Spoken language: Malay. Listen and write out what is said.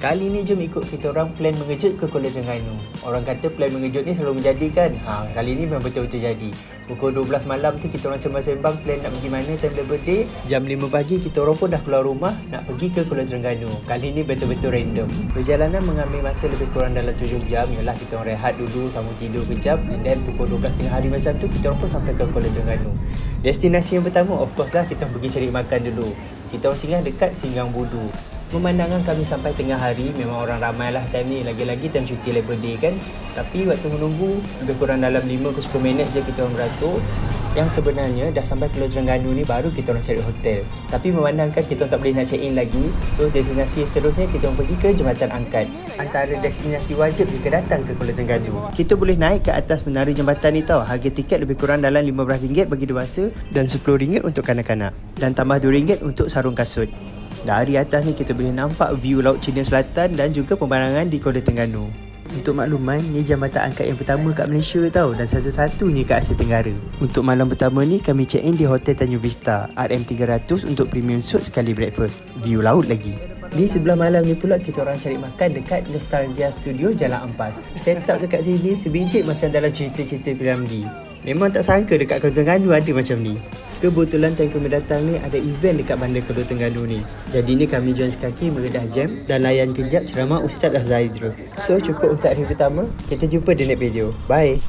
Kali ni jom ikut kita orang plan mengejut ke Kuala Terengganu. Orang kata plan mengejut ni selalu menjadi kan? Ha, kali ni memang betul-betul jadi. Pukul 12 malam tu kita orang sembang-sembang plan nak pergi mana time double day. Jam 5 pagi kita orang pun dah keluar rumah nak pergi ke Kuala Terengganu. Kali ni betul-betul random. Perjalanan mengambil masa lebih kurang dalam 7 jam. Yalah kita orang rehat dulu, sambung tidur kejap. And then pukul 12 tengah hari macam tu kita orang pun sampai ke Kuala Terengganu. Destinasi yang pertama of course lah kita pergi cari makan dulu. Kita orang singgah dekat Singgang Budu. Pemandangan kami sampai tengah hari memang orang ramai lah time ni. Lagi-lagi time cuti Labor Day kan. Tapi waktu menunggu lebih kurang dalam 5 ke 10 minit je kita orang beratur Yang sebenarnya dah sampai Pulau Terengganu ni baru kita orang cari hotel. Tapi memandangkan kita tak boleh nak check in lagi So destinasi seterusnya kita orang pergi ke Jambatan Angkat. Antara destinasi wajib jika datang ke Pulau Terengganu. Kita boleh naik ke atas menara jambatan ni tau. Harga tiket lebih kurang dalam RM15 bagi dewasa Dan RM10 untuk kanak-kanak. Dan tambah RM2 untuk sarung kasut. Dari atas ni kita boleh nampak view Laut Cina Selatan dan juga pemandangan di Kuala Terengganu. Untuk makluman, ni jambatan angkat yang pertama kat Malaysia tau dan satu-satunya kat Asia Tenggara. Untuk malam pertama ni kami check in di Hotel Tanjung Vista RM300 untuk premium suite sekali breakfast. View laut lagi. Di sebelah malam ni pula kita orang cari makan dekat Nostalgia Studio Jalan Ampas. Set up dekat sini sebiji macam dalam cerita-cerita Piramdi. Memang tak sangka dekat Kuala Terengganu ada macam ni. Kebetulan time kami datang ni ada event dekat bandar Kuala Terengganu ni. Jadi ni kami join sekaki beredah jam dan layan kejap ceramah Ustaz Azhar Idrus. So cukup untuk hari pertama. Kita jumpa di next video. Bye.